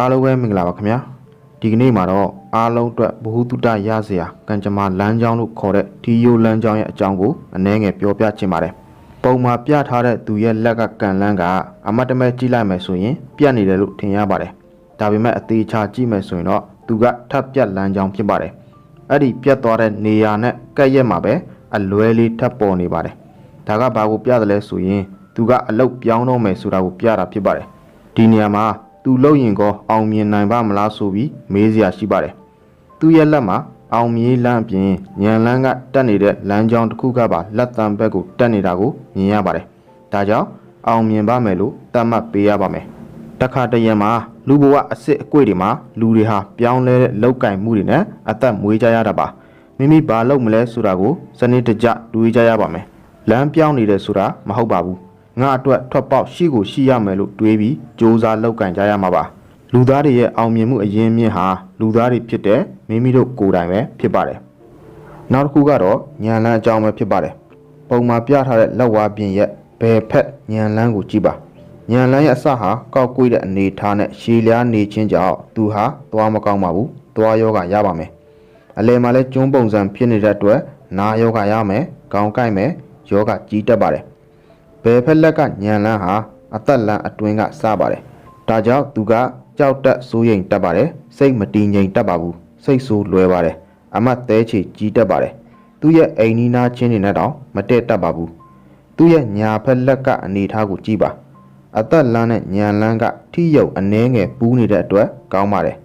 အားလုံးပဲမင်္ဂလာပါခင်ဗျာဒီကနေ့မှာတော့အားလုံးအတွက်ဘ ഹു တုတရစရာကံကြမ္မာလမ်းကြောင်းလို့ခေါ်တဲ့ထီယိုလမ်းကြောင်းရဲ့အကြောင်းကိုအနည်းငယ်ပြောပြချင်ပါတယ်ပုံမှာပြထားတဲ့သူရဲ့လက်ကကံလန်းကအမတ်တမဲကြည့်လိုက်မယ်ဆိုရင် ပြတ်နေတယ်လို့ထင်ရပါတယ်ဒါပေမဲ့အသေးချာကြည့်မယ်ဆိုရင်တော့သူကထပ်ပြတ်လမ်းကြောင်းဖြစ်ပါတယ်အဲ့ဒီပြတ်သွားတဲ့နေရာနဲ့ကက်ရက်မှာပဲအလွဲလေးထပ်ပေါ်နေပါတယ်ဒါကဘာကိုပြတယ်လဲဆိုရင်သူကအလုတ်ပြောင်းတော့မယ်ဆိုတာကိုပြတာဖြစ်ပါတယ်ဒီနေရာမှာ သူလှုပ်ရင်ကောအောင်မြင်နိုင်ပါမလားဆိုပြီးမေးစရာရှိပါတယ်။သူ့ရဲ့လက်မှာအောင်မြင်လမ်းအပြင်ညံလန်းကတက်နေတဲ့လမ်းကြောင်းတစ်ခုကပါလက်တံဘက်ကိုတက်နေတာကိုမြင်ရပါတယ်။ဒါကြောင့်အောင်မြင်ပါမယ်လို့သတ်မှတ်ပေးရပါမယ်။တခါတရံမှာလူဘဝအစ်စ်အကွေ့တွေမှာလူတွေဟာပြောင်းလဲတဲ့လောက်ကင်မှုတွေနဲ့အသက်မွေးကြရတာပါ။မိမိဘာလုပ်မလဲဆိုတာကိုစနစ်တကျတွေးကြရပါမယ်။လမ်းပြောင်းနေတယ်ဆိုတာမဟုတ်ပါဘူး။ ငါအတွက်ထွက်ပေါက်ရှိကိုရှိရမယ်လို့တွေးပြီးစ조사လောက်ကင်ကြရမှာပါလူသားတွေရဲ့အောင်မြင်မှုအရင်းမြစ်ဟာလူသားတွေဖြစ်တဲ့မိမိတို့ကိုယ်တိုင်ပဲဖြစ်ပါတယ်နောက်တစ်ခုကတော့ညံလန်းအကြောင်းပဲဖြစ်ပါတယ်ပုံမှာပြထားတဲ့လက်ဝါးပြင်ရဲ့ဘယ်ဖက်ညံလန်းကိုကြည့်ပါညံလန်းရဲ့အစဟာကောက်ကွေးတဲ့အနေထားနဲ့ရှည်လျားနေခြင်းကြောင့်သူဟာသွားမကောင်းပါဘူးသွားယောဂရပါမယ်အလယ်မှာလဲကျွန်းပုံစံဖြစ်နေတဲ့အတွက်နာယောဂရမယ်ခေါင်းကိုက်မယ်ယောဂကြီးတက်ပါတယ် ဘယ်ဖက်လက်ကညံလန်းဟာအသက်လန်းအတွင်းကစပါတယ်။ဒါကြောင့်သူကကြောက်တက်စိုးရိမ်တက်ပါတယ်။စိတ်မတည်ငြိမ်တက်ပါဘူး။စိတ်ဆိုးလွယ်ပါတယ်။အမတ်သဲချေကြီးတက်ပါတယ်။သူ့ရဲ့အိမ်နီးနားချင်းတွေနဲ့တောင်မတည့်တက်ပါဘူး။သူ့ရဲ့ညာဖက်လက်ကအနေထားကိုကြည့်ပါ။အသက်လန်းနဲ့ညံလန်းကထိရုပ်အနှဲငယ်ပူးနေတဲ့အတွက်ကောင်းပါတယ်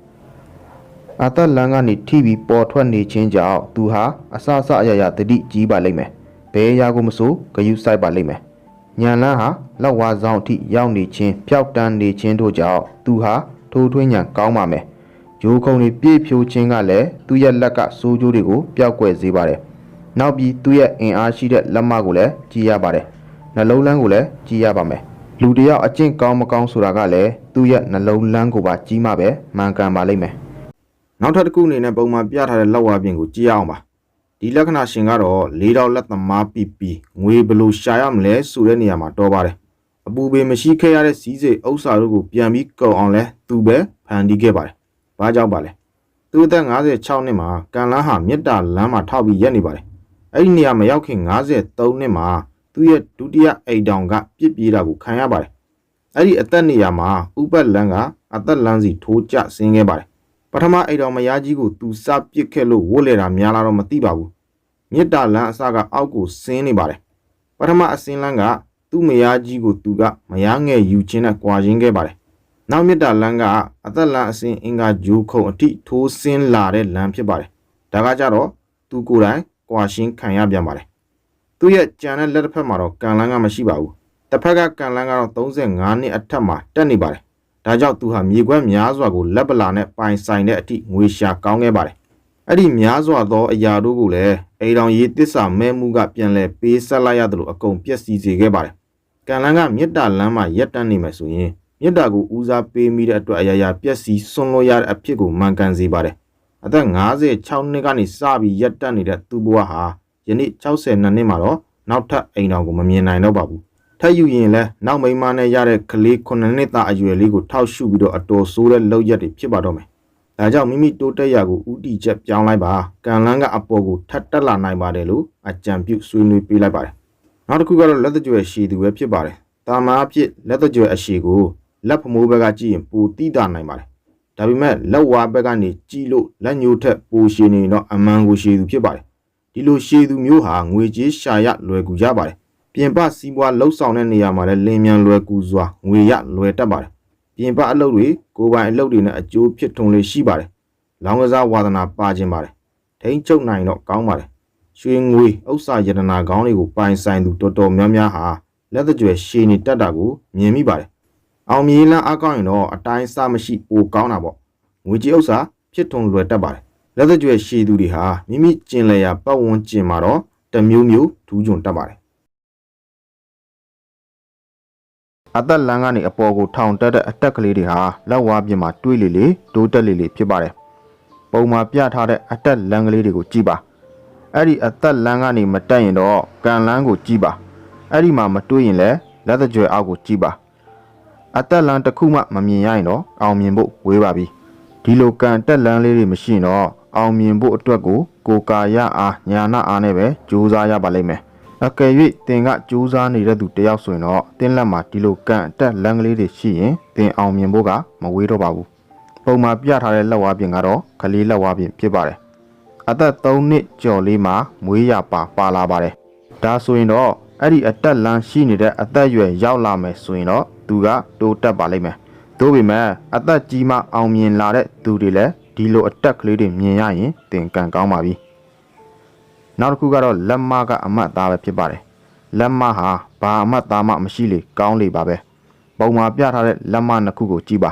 ။အသက်လန်းကနေထိပြီးပေါ်ထွက်နေခြင်းကြောင့်သူဟာအဆအဆအရရတတိကြီးပါလိမ့်မယ်။ဘယ်အရာကိုမဆိုဂယုစိုက်ပါလိမ့်မယ်။ ညံလန်းဟာလောက်ဝါဆောင်အထိရောက်နေခြင်းပျောက်တန်းနေခြင်းတို့ကြောင့်သူဟာထိုးထွင်းညံကောင်းပါမယ်။ဂျိုးခုံတွေပြည့်ဖြိုးခြင်းကလည်းသူ့ရဲ့လက်ကစိုးကျိုးတွေကိုပျောက်ကွယ်စေပါတယ်။နောက်ပြီးသူ့ရဲ့အင်အားရှိတဲ့လက်မကိုလည်းကြည့်ရပါတယ်။နှလုံးလန်းကိုလည်းကြည့်ရပါမယ်။လူတစ်ယောက်အကျင့်ကောင်းမကောင်းဆိုတာကလည်းသူ့ရဲ့နှလုံးလန်းကိုပါကြီးမှပဲမှန်ကန်ပါလိမ့်မယ်။နောက်ထပ်တစ်ခုအနေနဲ့ပုံမှန်ပြထားတဲ့လောက်ဝါပြင်ကိုကြည့်ရအောင်ပါ။ ဒီလက္ခဏာရှင်ကတော့လေးတော့လက်သမားပီပီငွေဘယ်လိုရှာရမလဲဆိုတဲ့နေရာမှာတော်ပါတယ်အပူပေမရှိခဲ့ရတဲ့စီးစိမ်ဥစ္စာတို့ကိုပြန်ပြီးကုန်အောင်လဲသူပဲဖန်တီးခဲ့ပါတယ်ဘာကြောင့်ပါလဲသူအသက်56နှစ်မှာကန်လန်းဟာမေတ္တာလမ်းမှာထောက်ပြီးရက်နေပါတယ်အဲ့ဒီနေရာမရောက်ခင်53နှစ်မှာသူ့ရဲ့ဒုတိယအိမ်တောင်ကပြစ်ပြေးတာကိုခံရပါတယ်အဲ့ဒီအသက်နေရာမှာဥပတ်လန်းကအသက်လန်းစီထိုးကျဆင်းခဲ့ပါတယ် ပထမအိမ်တော်မယားကြီးကိုသူစပစ်ခဲ့လို့ဝတ်လေတာများလာတော့မသိပါဘူးမြစ်တာလန်းအစကအောက်ကိုဆင်းနေပါတယ်ပထမအစင်းလန်းကသူ့မယားကြီးကိုသူကမယားငယ်ယူခြင်းနဲ့ကြွာရင်းခဲ့ပါတယ်နောက်မြစ်တာလန်းကအသက်လန်းအစင်းအင်္ဂါဂျိုးခုံအထိထိုးဆင်းလာတဲ့လမ်းဖြစ်ပါတယ်ဒါကကြတော့သူကိုယ်တိုင်ကြွာရှင်းခံရပြန်ပါတယ်သူ့ရဲ့ကြံတဲ့လက်တစ်ဖက်မှာတော့ကန်လန်းကမရှိပါဘူးတစ်ဖက်ကကန်လန်းကတော့35နှစ်အထက်မှာတက်နေပါတယ် ဒါကြောင့်သူဟာမြေခွက်များစွာကိုလက်ပလာနဲ့ပိုင်ဆိုင်တဲ့အထိငွေရှာကောင်းခဲ့ပါတယ်အဲ့ဒီများစွာသောအရာတို့ကိုလည်းအိမ်တော်ရေးတစ္ဆာမဲမှုကပြန်လဲပေးဆက်လိုက်ရတယ်လို့အကုန်ပျက်စီးစေခဲ့ပါတယ်။ကံလန်းကမေတ္တာလမ်းမှာရက်တန်းနေမယ်ဆိုရင်မေတ္တာကိုဦးစားပေးမိတဲ့အတွက်အရာရာပျက်စီးဆွန့်လွတ်ရတဲ့အဖြစ်ကိုမှန်ကန်စေပါတယ်။အသက်56နှစ်ကနေစပြီးရက်တန်းနေတဲ့သူ့ဘဝဟာယနေ့62နှစ်မှာတော့နောက်ထပ်အိမ်တော်ကိုမမြင်နိုင်တော့ပါဘူး။ ထပ်ယူရင်လည်းနောက်မိန်းမနဲ့ရတဲ့ကလေး9နှစ်သားအရွယ်လေးကိုထောက်ရှုပြီးတော့အတော်ဆိုးတဲ့လောက်ရက်တွေဖြစ်ပါတော့မယ်ဒါကြောင့်မိမိတိုးတက်ရာကိုဥတီချက်ပြောင်းလိုက်ပါကံလန်းကအပေါ်ကိုထပ်တက်လာနိုင်ပါတယ်လို့အကြံပြုဆွေးနွေးပေးလိုက်ပါတယ်နောက်တစ်ခုကတော့လက်တကြွယ်ရှည်သူပဲဖြစ်ပါတယ်တာမာအဖြစ်လက်တကြွယ်အရှည်ကိုလက်ဖမိုးဘက်ကကြည့်ရင်ပိုတိတာနိုင်ပါတယ်ဒါပေမဲ့လက်ဝါးဘက်ကနေကြည့်လို့လက်ညှိုးထက်ပိုရှည်နေရင်တော့အမှန်ကိုရှည်သူဖြစ်ပါတယ်ဒီလိုရှည်သူမျိုးဟာငွေကြေးရှာရလွယ်ကူကြပါတယ် ပြင်ပစီးပွားလှုပ်ဆောင်တဲ့နေရာမှာလည်းလင်းမြန်လွယ်ကူစွာငွေရလွယ်တတ်ပါတယ်ပြင်ပအလုပ်တွေကိုယ်ပိုင်အလုပ်တွေနဲ့အကျိုးဖြစ်ထွန်းလေးရှိပါတယ်။လောင်းကစားဝါသနာပါခြင်းပါတယ်။ထိန်းချုပ်နိုင်တော့ကောင်းပါတယ်။ရွှေငွေဥစ္စာယတနာကောင်းတွေကိုပိုင်ဆိုင်သူတော်တော်များများဟာလက်သကြွယ်ရှည်နေတတ်တာကိုမြင်မိပါတယ်။အောင်မြေလန်းအကောင်းရင်တော့အတိုင်းစားမရှိပိုကောင်းတာပေါ့။ငွေကြေးဥစ္စာဖြစ်ထွန်းလွယ်တတ်ပါတယ်။လက်သကြွယ်ရှည်သူတွေဟာမိမိကျင်လည်ရာပတ်ဝန်းကျင်မှာတော့တစ်မျိုးမျိုးထူးချွန်တတ်ပါတယ် အသက်လန်းကနေအပေါ်ကိုထောင်တက်တဲ့အတက်ကလေးတွေဟာလက်ဝါးပြင်မှာတွေးလေလေတိုးတက်လေလေဖြစ်ပါတယ်။ပုံမှာပြထားတဲ့အတက်လန်းကလေးတွေကိုကြည့်ပါ။အဲ့ဒီအသက်လန်းကနေမတက်ရင်တော့ကန်လန်းကိုကြည့်ပါ။အဲ့ဒီမှာမတွေးရင်လည်းလက်သကြွယ်အောက်ကိုကြည့်ပါ။အသက်လမ်းတစ်ခုမှမမြင်ရရင်တော့အောင်မြင်ဖို့ဝေးပါပြီဒီလိုကံတက်လန်းလေးတွေမရှိရင်တော့အောင်မြင်ဖို့အတွက်ကိုကိုယ်ကာယအားညာနာအားနဲ့ပဲကြိုးစားရပါလိမ့်မယ် အကယ်၍သင်ကကြိုးစားနေတဲ့သူတယောက်ဆိုရင်တော့တင်းလက်မှာဒီလိုကံတက်လန်းကလေးတွေရှိရင်သင်အောင်မြင်ဖို့ကမဝေးတော့ပါဘူးပုံမှာပြထားတဲ့လက်ဝါးပြင်ကတော့ကလေးလက်ဝါးပြင်ဖြစ်ပါတယ်အသက်3နှစ်ကျော်လေးမှာမွေးရပါပါလာပါတယ်ဒါဆိုရင်တော့အဲ့ဒီအတက်လန်းရှိနေတဲ့အသက်အရွယ်ရောက်လာမယ်ဆိုရင်တော့သူကတိုးတက်ပါလိမ့်မယ်သို့ပေမဲ့အသက်ကြီးမှအောင်မြင်လာတဲ့သူတွေလည်းဒီလိုအတက်ကလေးတွေမြင်ရရင်သင်ကံကောင်းပါပြီ နောက်တစ်ခုကတော့လက်မကအမတ်သားပဲဖြစ်ပါတယ်လက်မဟာဘာအမတ်သားမှမရှိလေကောင်းလေပါပဲပုံမှာပြထားတဲ့လက်မနှစ်ခုကိုကြည့်ပါ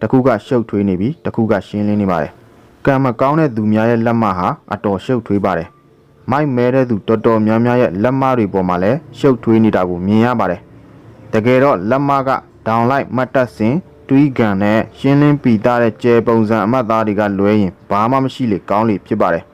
တစ်ခုကရှုပ်ထွေးနေပြီတစ်ခုကရှင်းလင်းနေပါတယ်ကံမကောင်းတဲ့သူများရဲ့လက်မဟာအတော်ရှုပ်ထွေးပါတယ်မိုက်မဲတဲ့သူတော်တော်များများရဲ့လက်မတွေပေါ်မှာလည်းရှုပ်ထွေးနေတာကိုမြင်ရပါတယ်တကယ်တော့လက်မကဒေါင်လိုက်မှတ်တက်စဉ်တွေးကန်နဲ့ရှင်းလင်းပီတာတဲ့ကျဲပုံစံအမှတ်သားတွေကလွဲရင်ဘာမှမရှိလေကောင်းလေဖြစ်ပါတယ်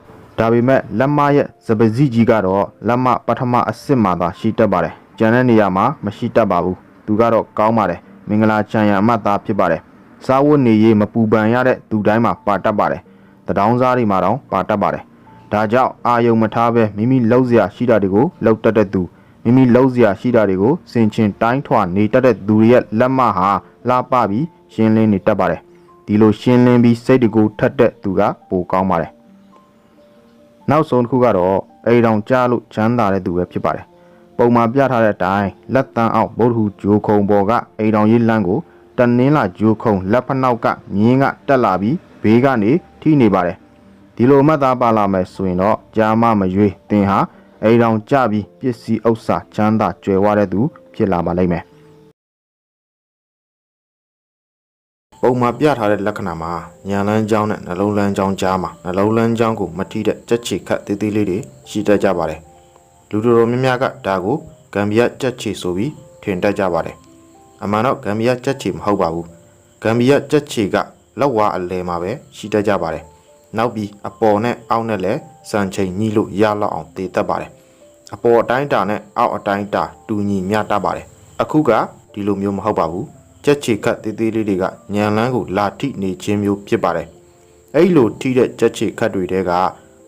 ဒါပေမဲ့လက်မရဲ့စပစီကြီးကတော့လက်မပထမအစစ်မှာသာရှိတတ်ပါတယ်။ကျန်တဲ့နေရာမှာမရှိတတ်ပါဘူး။သူကတော့ကောင်းပါတယ်။မင်္ဂလာချံရံအမတ်သားဖြစ်ပါတယ်။စားဝတ်နေရေးမပူပန်ရတဲ့သူတိုင်းမှာပါတတ်ပါတယ်။တဒေါင်းစားတွေမှာတော့ပါတတ်ပါတယ်။ဒါကြောင့်အာယုံမထားပဲမိမိလောက်စရာရှိတာတွေကိုလောက်တတ်တဲ့သူမိမိလောက်စရာရှိတာတွေကိုစင်ချင်တိုင်းထွာနေတတ်တဲ့သူတွေရဲ့လက်မဟာလှပပြီးရှင်းလင်းနေတတ်ပါတယ်။ဒီလိုရှင်းလင်းပြီးစိတ်တကူထက်တဲ့သူကပိုကောင်းပါတယ်။ နောက်ဆုံးတစ်ခုကတော့အိမ်တော်ကြားလို့ချမ်းသာတဲ့သူပဲဖြစ်ပါတယ်ပုံမှာပြထားတဲ့အတိုင်းလက်တန်းအောက်ဗုဒ္ဓဟူဂျိုခုံပေါ်ကအိမ်တော်ရေးလမ်းကိုတနင်းလာဂျိုခုံလက်ဖက်နောက်ကမြင်းကတက်လာပြီးဘေးကနေထိနေပါတယ်ဒီလိုမှတ်သားပါလာမယ်ဆိုရင်တော့ဂျာမမရွေးသင်ဟာအိမ်တော်ကြပြီးပစ္စည်းဥစ္စာချမ်းသာကြွယ်ဝတဲ့သူဖြစ်လာပါလိမ့်မယ် ပုံမှာပြထားတဲ့လက္ခဏာမှာညာလန်းကြောင်းနဲ့နှလုံးလန်းကြောင်းကြားမှာနှလုံးလန်းကြောင်းကိုမထိတဲ့ကြက်ချီခတ်သေးသေးလေးတွေရှိတတ်ကြပါတယ်လူတော်တော်များများကဒါကိုဂမ်ဘီယာကြက်ချီဆိုပြီးထင်တတ်ကြပါတယ်အမှန်တော့ဂမ်ဘီယာကြက်ချီမဟုတ်ပါဘူးဂမ်ဘီယာကြက်ချီကလက်ဝါအလဲမှာပဲရှိတတ်ကြပါတယ်နောက်ပြီးအပေါ်နဲ့အောက်နဲ့လည်းစံချိန်ညှိလို့ရလောက်အောင်တည်တတ်ပါတယ်အပေါ်အတိုင်းတာနဲ့အောက်အတိုင်းတာတူညီမျှတပါတယ်အခုကဒီလိုမျိုးမဟုတ်ပါဘူး ကြက်ချီခတ်သေးသေးလေးတွေကညံလန်းကိုလာထိနေခြင်းမျိုးဖြစ်ပါတယ်အဲ့လိုထိတဲ့ကြက်ချီခတ်တွေတဲက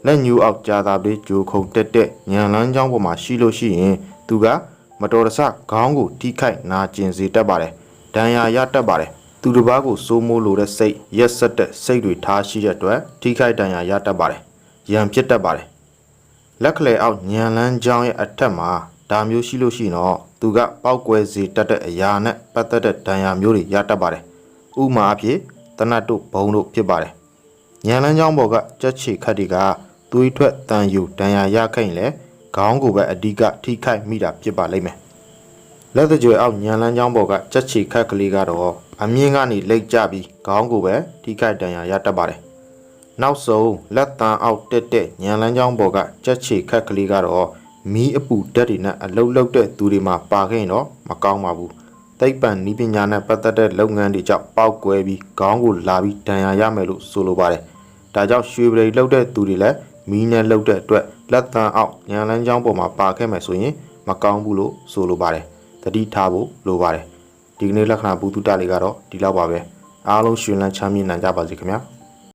လက်ညူအောက်ကြာသာလေးဂျိုခုံတက်တက်ညံလန်းချောင်းပေါ်မှာရှိလို့ရှိရင်သူကမတော်တဆခေါင်းကိုထိခိုက်နာကျင်စေတတ်ပါတယ်ဒဏ်ရာရတတ်ပါတယ်သူတစ်ပါးကိုစိုးမိုးလိုတဲ့စိတ်ရက်ဆက်တဲ့စိတ်တွေထားရှိတဲ့အတွက်ထိခိုက်ဒဏ်ရာရတတ်ပါတယ်ရံဖြစ်တတ်ပါတယ်လက်ခလေအောက်ညံလန်းချောင်းရဲ့အထက်မှာ ဒါမျိုးရှိလို့ရှိရင်တော့သူကပောက်ကွဲစေတတ်တဲ့အရာနဲ့ပတ်သက်တဲ့ဒဏ်ရာမျိုးတွေရတတ်ပါတယ်ဥမာအဖြစ်တနတ်တို့ဘုံတို့ဖြစ်ပါတယ်ညံလန်းချောင်းပေါ်ကကြက်ချီခတ်တွေကသွေးထွက်တန်ယူဒဏ်ရာရခိုင်လေခေါင်းကိုပဲအဓိကထိခိုက်မိတာဖြစ်ပါလိမ့်မယ်လက်တကြွယ်အောက်ညံလန်းချောင်းပေါ်ကကြက်ချီခတ်ကလေးကတော့အမြင့်ကနေလိတ်ကျပြီးခေါင်းကိုပဲထိခိုက်ဒဏ်ရာရတတ်ပါတယ်နောက်ဆုံးလက်တန်အောက်တက်တဲ့ညံလန်းချောင်းပေါ်ကကြက်ချီခတ်ကလေးကတော့ မီးအပူဓာတ်တွေနဲ့အလုတ်လုတ်တဲ့သူတွေမှာပါခဲ့ရင်တော့မကောင်းပါဘူးသိပ္ပံနည်းပညာနဲ့ပတ်သက်တဲ့လုပ်ငန်းတွေကြောင့်ပောက်ကွဲပြီးခေါင်းကိုလာပြီးဒဏ်ရာရမယ်လို့ဆိုလိုပါတယ်ဒါကြောင့်ရွှေပရိလုတ်တဲ့သူတွေလည်းမီးနဲ့လုတ်တဲ့အတွက်လက်တန်အောက်ညံလန်းချောင်းပေါ်မှာပါခဲ့မယ်ဆိုရင်မကောင်းဘူးလို့ဆိုလိုပါတယ်တတိထားဖို့လိုပါတယ်ဒီကနေ့လက္ခဏာဘူတုတလေးကတော့ဒီလောက်ပါပဲအားလုံးရှင်လန်းချမ်းမြေ့နိုင်ကြပါစေခင်ဗျာ